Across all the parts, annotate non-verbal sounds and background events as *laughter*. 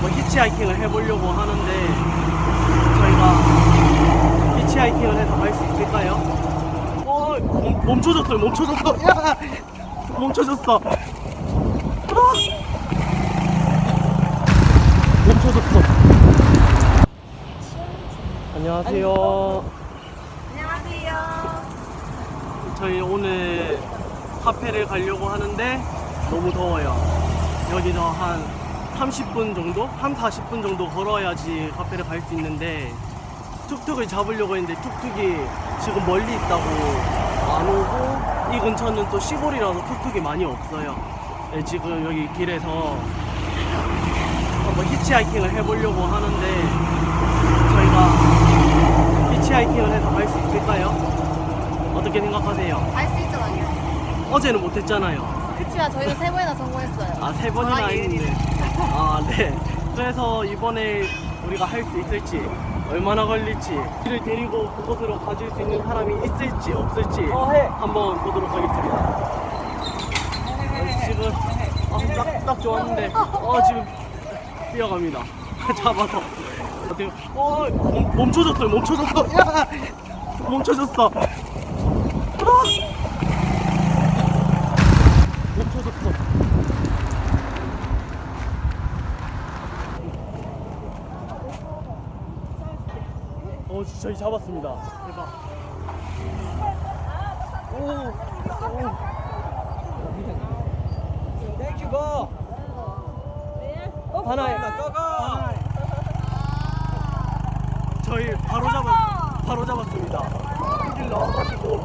한번 히치하이킹을 해보려고 하는데 저희가 히치하이킹을 해서 갈 수 있을까요? 어, 멈- 멈춰졌어요. 멈춰졌어. 야! 멈춰졌어. 아! 멈춰졌어. 안녕하세요. 안녕하세요. 저희 오늘 카페를 가려고 하는데 너무 더워요. 여기서 한 30분 정도? 한 40분 정도 걸어야지 카페를 갈 수 있는데 툭툭을 잡으려고 했는데 툭툭이 지금 멀리 있다고 안 오고 이 근처는 또 시골이라서 툭툭이 많이 없어요. 네, 지금 여기 길에서 한번 히치하이킹을 해보려고 하는데 저희가 히치하이킹을 해서 갈 수 있을까요? 어떻게 생각하세요? 알수 있잖아요. 어제는 못했잖아요. 그치만 저희는 세 번이나 성공했어요. 아, 세 번이나 아, 했는데. 아, 네. 그래서 이번에 우리가 할 수 있을지, 얼마나 걸릴지, 이를 데리고 그곳으로 가줄 수 있는 사람이 있을지, 없을지, 한번 보도록 하겠습니다. 어, 지금, 아, 딱, 딱 좋았는데, 어, 지금 뛰어갑니다. *laughs* 잡아서. 어떻게, 어, 멈- 멈춰졌어요, 멈춰졌어. 야! 멈춰졌어. 아! 멈춰졌어. 어, 저희 잡았습니다. 대박. 오, 오. 땡큐 고! 하나에. 고고! 저희 바로 잡았, 바로 잡았습니다. 길 나와가지고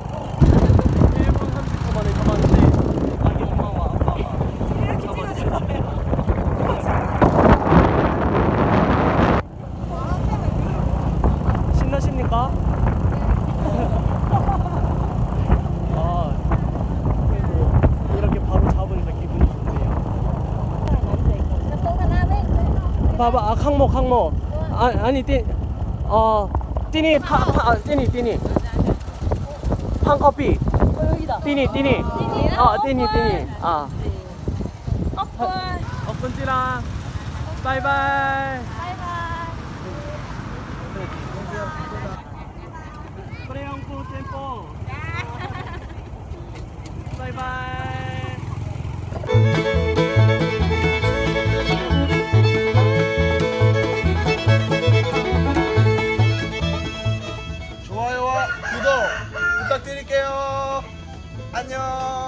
1분 30초 만에 잡았는데 아기 엄마와 아빠가 잡아주셨습니다. 신나십니까? 아, 그래도 이렇게 바로 잡으니까 기분이 좋네요. 봐봐, 아, 항목, 항목. 아, 아니, 띠, 어, 띠니, 파, 파, 아, 띠니, 띠니. 판 커피. 여기다. 띠니, 띠니. 아, 띠니, 띠니. 아. 어플. 어끈띠랑. 바이바이. 바이바이. 프레용코 템포. 바이바이. 안녕.